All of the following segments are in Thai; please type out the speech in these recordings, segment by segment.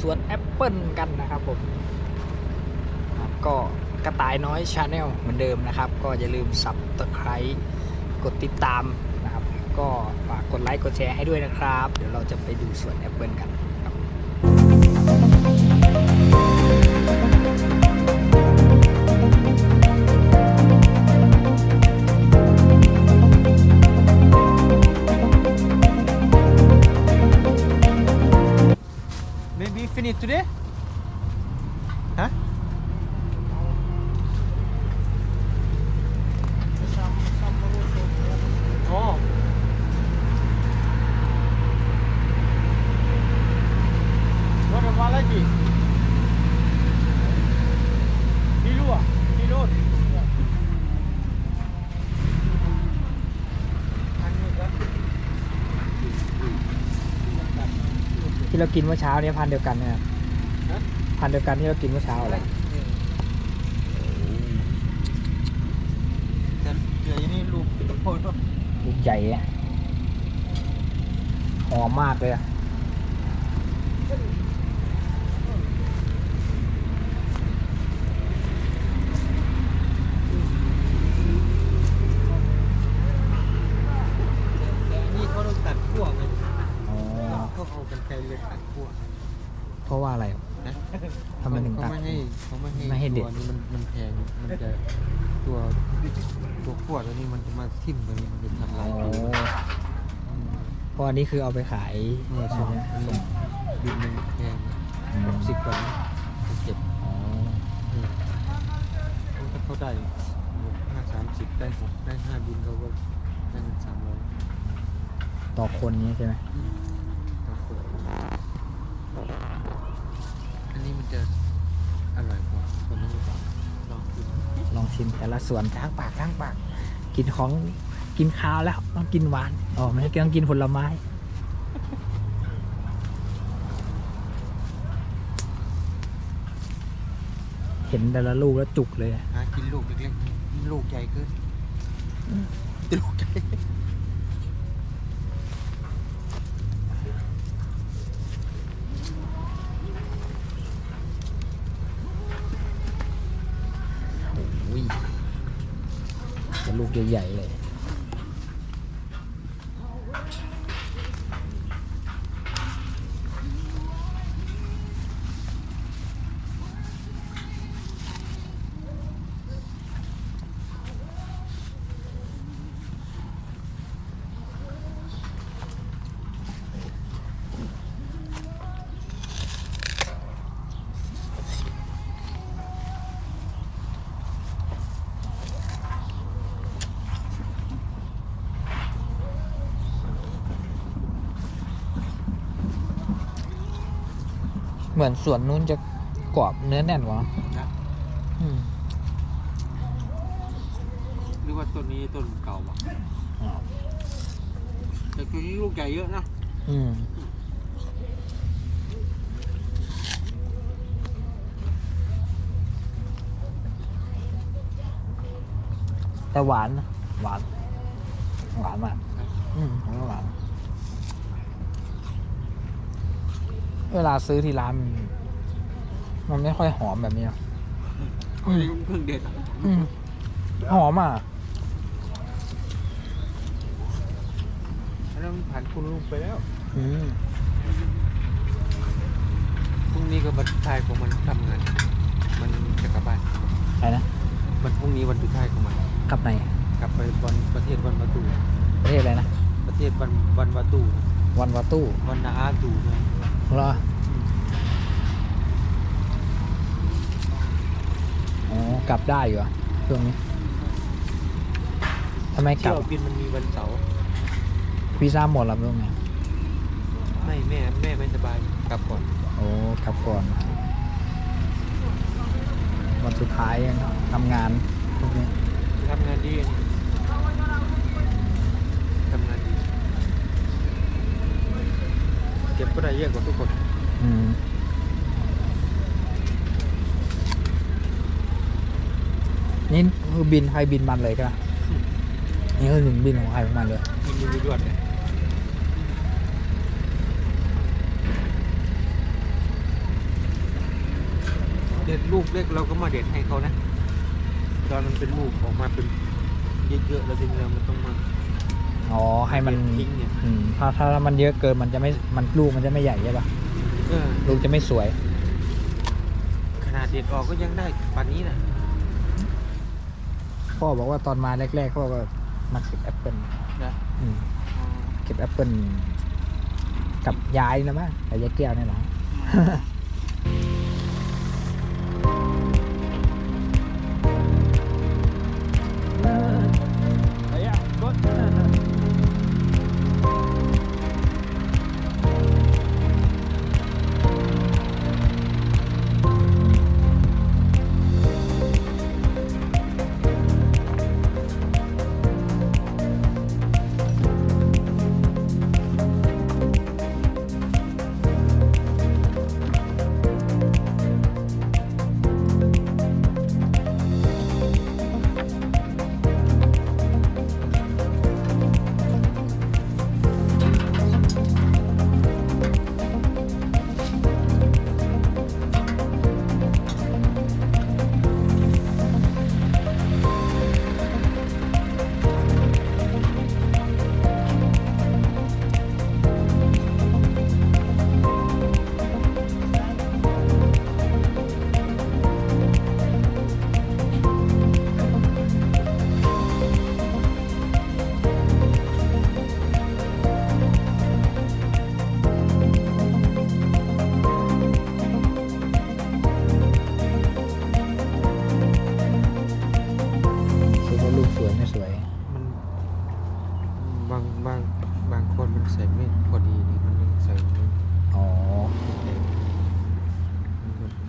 สวนแอปเปิลกันนะครับผมก็กระต่ายน้อยชาแนลเหมือนเดิมนะครับ ก็อย่าลืมสับตะไคร้กดติดตามนะครับ ก็ฝากกดไลค์กดแชร์ให้ด้วยนะครับ เดี๋ยวเราจะไปดูสวนแอปเปิลกัน ที่เรากินเมื่อเช้าเนี่ยพันธุ์เดียวกันนะครับฮะพันธุ์เดียวกันที่เรากินเมื่อเช้าอะไร Dan dia ini lu tepung tu. ลูกใหญ่อะหอมมากเลยอะ แต่อันนี้เขาต้องตัดขั้วมัน อ๋อ เขาเอากันไกลเลยตัดขั้ว เพราะว่าอะไร นะ ทำไมถึง เขา ตัด ไม่ให้เขาไม่ให้ ไม่ให้เด็ด ตัวนี้มันมันแพงมันจะตัวตัวขั้วตัวนี้มันจะมา ทิ่มตัวนี้มันจะทำอ๋ลาอยผิวอืมเพราะอันนี้คือเอาไปขายเนี่ยใช่ไหมอันนี้บินหนึ่งแพงอืมหกสิบกว่านะเจ็บอ๋ออืมเขาเขาได้หกห้าสามสิบได้หกได้ห้าบินเขาก็ได้เงินสามร้อยต่อคนเนี้ยใช่ไหมต่อคนอันนี้มันจะอร่อยกว่าคนนั้นหรือเปล่าลองกิน ลองชิมแต่ละส่วนทั้งปากทั้งปาก กินของกินข้าวแล้วต้องกินหวานอ๋อไม่ใช่ต้องกินผลไม้เห็นแต่ละลูกแล้วจุกเลยอะหากินลูกเล็กๆลูกใหญ่ขึ้นแต่ลูกใหญ่ ใหญ่ๆเลย เห มือนสวนนู้นจะกรอบเนื้อแน่นกว่านะอืมหรือว่าต้นนี้ต้นเก่าอะแต่ตัวนี้ลูกใหญ่เยอะนะอืมแต่หวานนะหวาน หวานมาก อืมผมว่าหวาน เวลาซื้อที่ร้านมันมันไม่ค่อยหอมแบบนี้หรอกอันนี้เพิ่งเด็ดอะอืมหอมอะอันนั้นผ่านคุณลุงไปแล้วอืมพรุ่งนี้ก็วันสุดท้ายของมันทำงาน มันจะกลับบ้านอะไรนะมันพรุ่งนี้วันสุดท้ายของมัน กลับไหนกลับไปวันประเทศวันวาตูประเทศอะไรนะประเทศวันวันวาตูวันวาตู้วันนาอาตูนะ เหรออืมอ๋อกลับได้อยู่อะช่วงนี้ทำไมกเที่ลัยบวบินมันมีวันเสาร์วีซ่าหมดแล้วช่วงนี้ไม่แม่แม่ไม่สบายกลับก่อนโอ้กลับก่อน วันสุดท้ายทำงานพวกนี้ทำงานดีอันนี้ทำงานดี เก็บก็ได้เยอะกว่าทุกคนอืมนี่คือบินใครบินมันเลยก็นี่คือหนึ่งบินของใครของมันเลยมันมียวดเลยด็ดลูกเล็กเราก็มาเด็ดให้เขานะ ตอนมันเป็นลูกออกมาเป็นเยอะๆแล้วทีนี้มันต้องมา อ๋อให้มันทิ้งเนี่ยอืมถ้าถ้ามันเยอะเกินมันจะไม่มันลูกมันจะไม่ใหญ่ใช่ปะก็ลูกจะไม่สวย ขนาดเด็ดออกก็ยังได้ปานนี้นะพ่อบอกว่าตอนมาแรกๆพ่อก็มาเก็บแอปเปิลนะอืมเก็บแอปเปิลกับยายนะมั้งกับยายแก้วนี่แหละคือ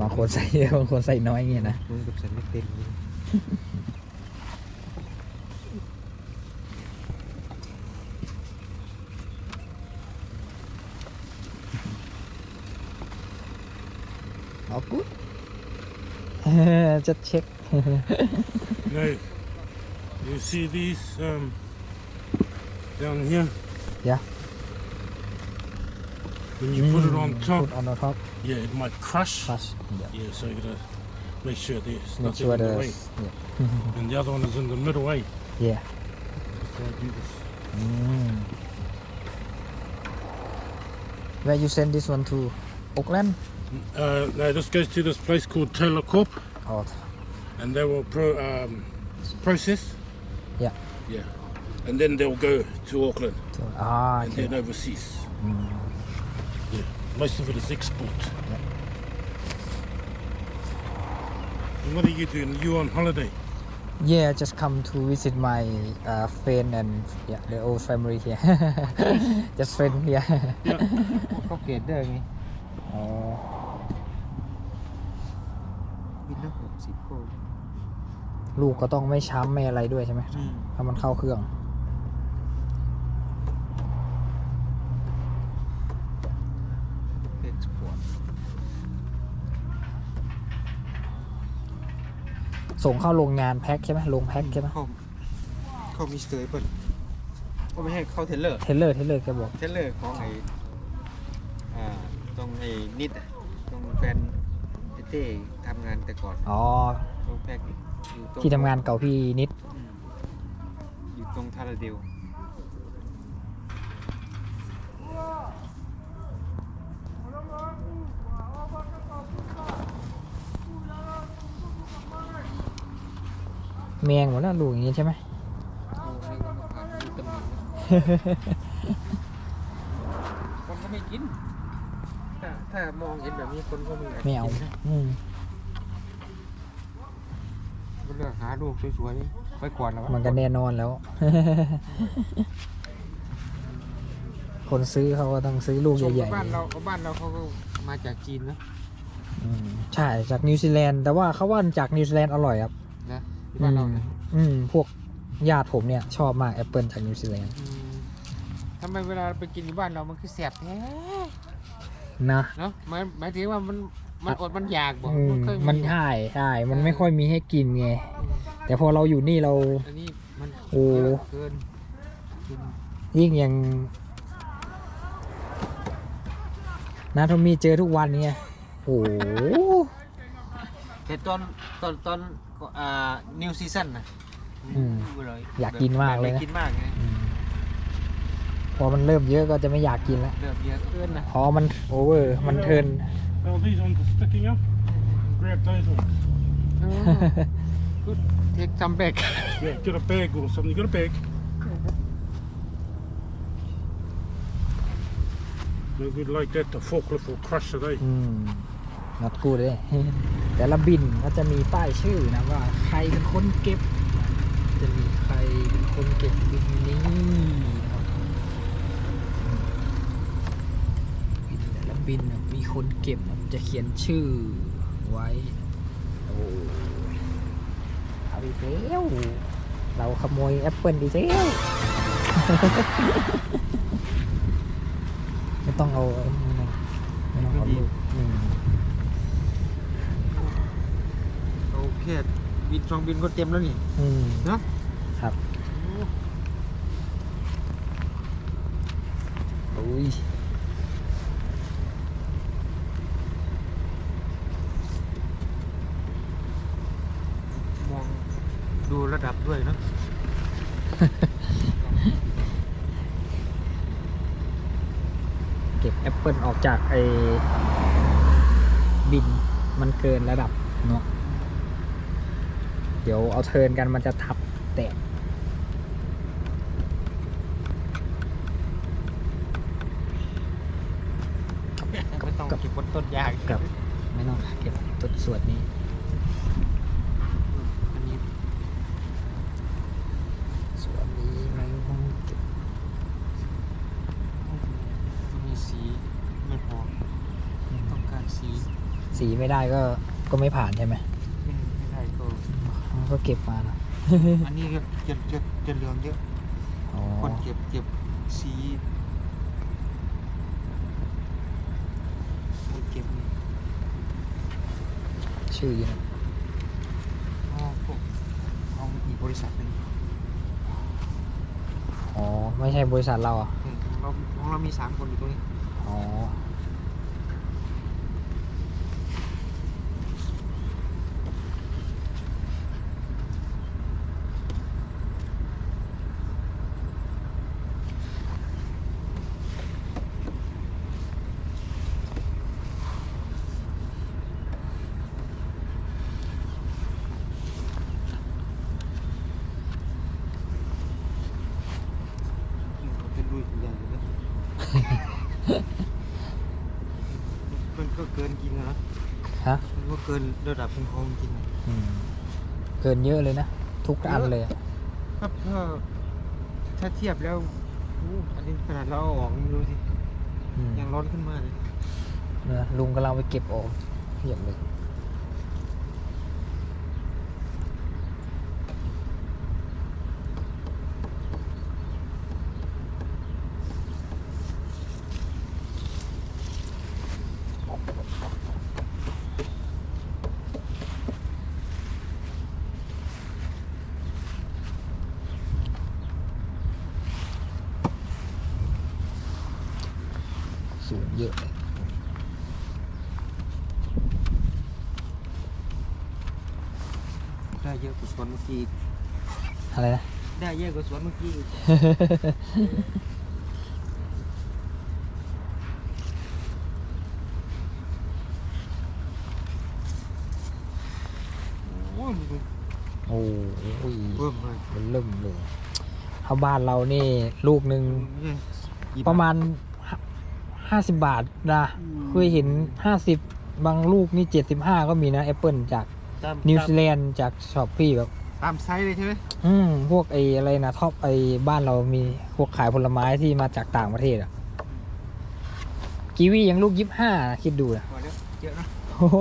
บางคนใส่เยอะบางคนใส่น้อยอย่างเงี้ยนะมันกับใส่ไม่เต็มนี่เอากูดจะเช็ค Now, you see these um, down here? Yeah. When you put it on top, Put on the top yeah, it might crush. plus yeah. Yeah, so you gotta make sure there's make nothing sure in the way. yeah. And the other one is in the middle, eh? yeah So I do this. mm. where you send this one to Auckland? Uh, now this goes to this place called Taylor Corp, or and they will pro, um, process. Yeah. Yeah, and then they'll go to Auckland to, ah and okay. then overseas. Mm. Yeah, most of it is export. And what are you doing? You on holiday? yeah just come to visit my uh, friend and yeah the old family here just friend here Yeah. เขาเกรดได้ไงอ๋อบินละหกสิบโกลูกก็ต้องไม่ช้ำไม่อะไรด้วยใช่ไหมอืมถ้ามันเข้าเครื่อง เอ็กซ์พอร์ต ส่งเข้าโรงงานแพ็คใช่ไหมโรงแพ็คใช่ไหมเข้าเข้ามิสเตอร์เปิ้ลก็ไม่ให้เข้าเทเลอร์ เทเลอร์เทเลอร์แกบอก เทเลอร์ของไอ้อ่าตรงไอ้นิดอะตรงแฟนไอ้เต้ทำงานแต่ก่อน อ๋อ ตรงแพ็กอยู่ตรงที่ทำงานเก่าพี่นิด อืมอยู่ตรงทาราเดล แมงหมดแล้วลูกอย่างนี้ใช่ไหมโอ้นี่ก็มาผ่านดูตำหนิคนก็ไม่กิน ถ้าถ้ามองเห็นแบบนี้คนก็ไม่ยกไม่เอากินนะอืมก็เลือกหาลูกสวยๆไปก่อนแล้วมันก็แน่นอนแล้ว คนซื้อเขาก็ต้องซื้อลูกชมใหญ่บ้านเราบ้านเราเขาก็มาจากจีนนะ ๆอืมใช่จากนิวซีแลนด์แต่ว่าเขาว่าจากนิวซีแลนด์อร่อยครับ นะ ที่บ้านเรานะอืมพวกญาติผมเนี่ยชอบมากแอปเปิลจากนิวซีแลนด์อืมทำไมเวลาไปกินอยู่บ้านเรามันคือแสบแท้นะเนาะหมายหมายถึงว่ามันมันอดมันอยากบอกอืมเคยมันใช่ใช่มันไม่ค่อยมีให้กินไง แต่พอเราอยู่นี่เรา อันนี้มันโอ้ เยอะเกินกินยิ่งยังนาทอมมี่เจอทุกวันเนี่ยโอ้โหแต่ตอนตอนตอนอ่านิวซีซั่นนะอืมอร่อยอยากกินมากเลยนะอกินมากเลยอืมพอมันเริ่มเยอะก็จะไม่อยากกินแล้วเริ่มเยอะขึ้นนะพอมันโอเวอร์มันเทิร์น Well, these ones are sticking up. Grab those ones. กูเทคซัมแบก Yeah, get a bag or something. You got a bag? No good like that. The forklift will crush it, eh? อืม นัดกูเลย แต่ละบินก็จะมีป้ายชื่อนะว่าใครเป็นคนเก็บ จะมีใครเป็นคนเก็บบินนี้นะครับบินแต่ละบินมีคนเก็บจะเขียนชื่อไว้ โอ้เอาอีกแล้วเราขโมยแอปเปิลอีกแล้วไม่ต้องเอาไอ้นี่นะไม่ต้องเอาลูกอืม โอเคบินสองบินก็เต็มแล้วนี่อืมเนาะครับอุ้ยมองดูระดับด้วยเนาะเก็บแอปเปิลออกจากไอ้บินมันเกินระดับเนาะ เดี๋ยวเอาเทิร์นกันมันจะทับแตกไม่ต้องเก็บบนต้นยางกับ ไม่ต้องเก็บต้นส่วนนี้อันนี้ส่วนนี้ไม่ต้องเก็บมีสีไม่พอต้องการสี สีไม่ได้ก็ก็ไม่ผ่านใช่ไหมไม่ไม่ได้ก็ ก็เก็บมานะอันนี้ก็จะจะจะเหลืองเยอะ อ๋อคนเก็บเก็บสีคนเก็บนี่ชื่ออยู่นะอ๋อพวกเอาอีกบริษัทหนึ่งอ๋อ ไม่ใช่บริษัทเราอะอืมของเราของเรามีสามคนอยู่ตรงนี้ อ๋อ อืมเขาเป็นลุยใหญ่เลยนะ มันก็เกินจริงอะนะ ฮะ มันก็ เกินระดับเป็นของจริงอะอืมเกินเยอะเลยนะ ทุกอันเลยอะครับถ้าถ้าเทียบแล้วอู้อันนี้ขนาดเราเอาออกนี่ดูสิอืมยังร้อนขึ้นมาเลย นะลุงกำลังไปเก็บออกเพียบเลย สูงเยอะเลยได้เยอะกว่าสวนเมื่อกี้อีกอะไรนะ ได้เยอะกว่าสวนเมื่อกี้อีกโอ้ยมันโอ้ยเพิ่มเลยมันเริ่มเลยถ้าบ้านเรานี่ลูกหนึ่งเนี่ยกี่บทประมาณ ห้าสิบบาทนะอืมเคยเห็นห้าสิบบางลูกนี่เจ็ดสิบห้าก็มีนะแอปเปิลจากตามนิวซีแลนด์จากช็อปปี้แบบ ตามไซส์เลยใช่ไหมอืมพวกไอ้อะไรนะท็อปไอ้บ้านเรามีพวกขายผลไม้ที่มาจากต่างประเทศอะ กีวียังลูกยี่ห้าคิดดูนะ พอแล้วเยอะนะโอ้โห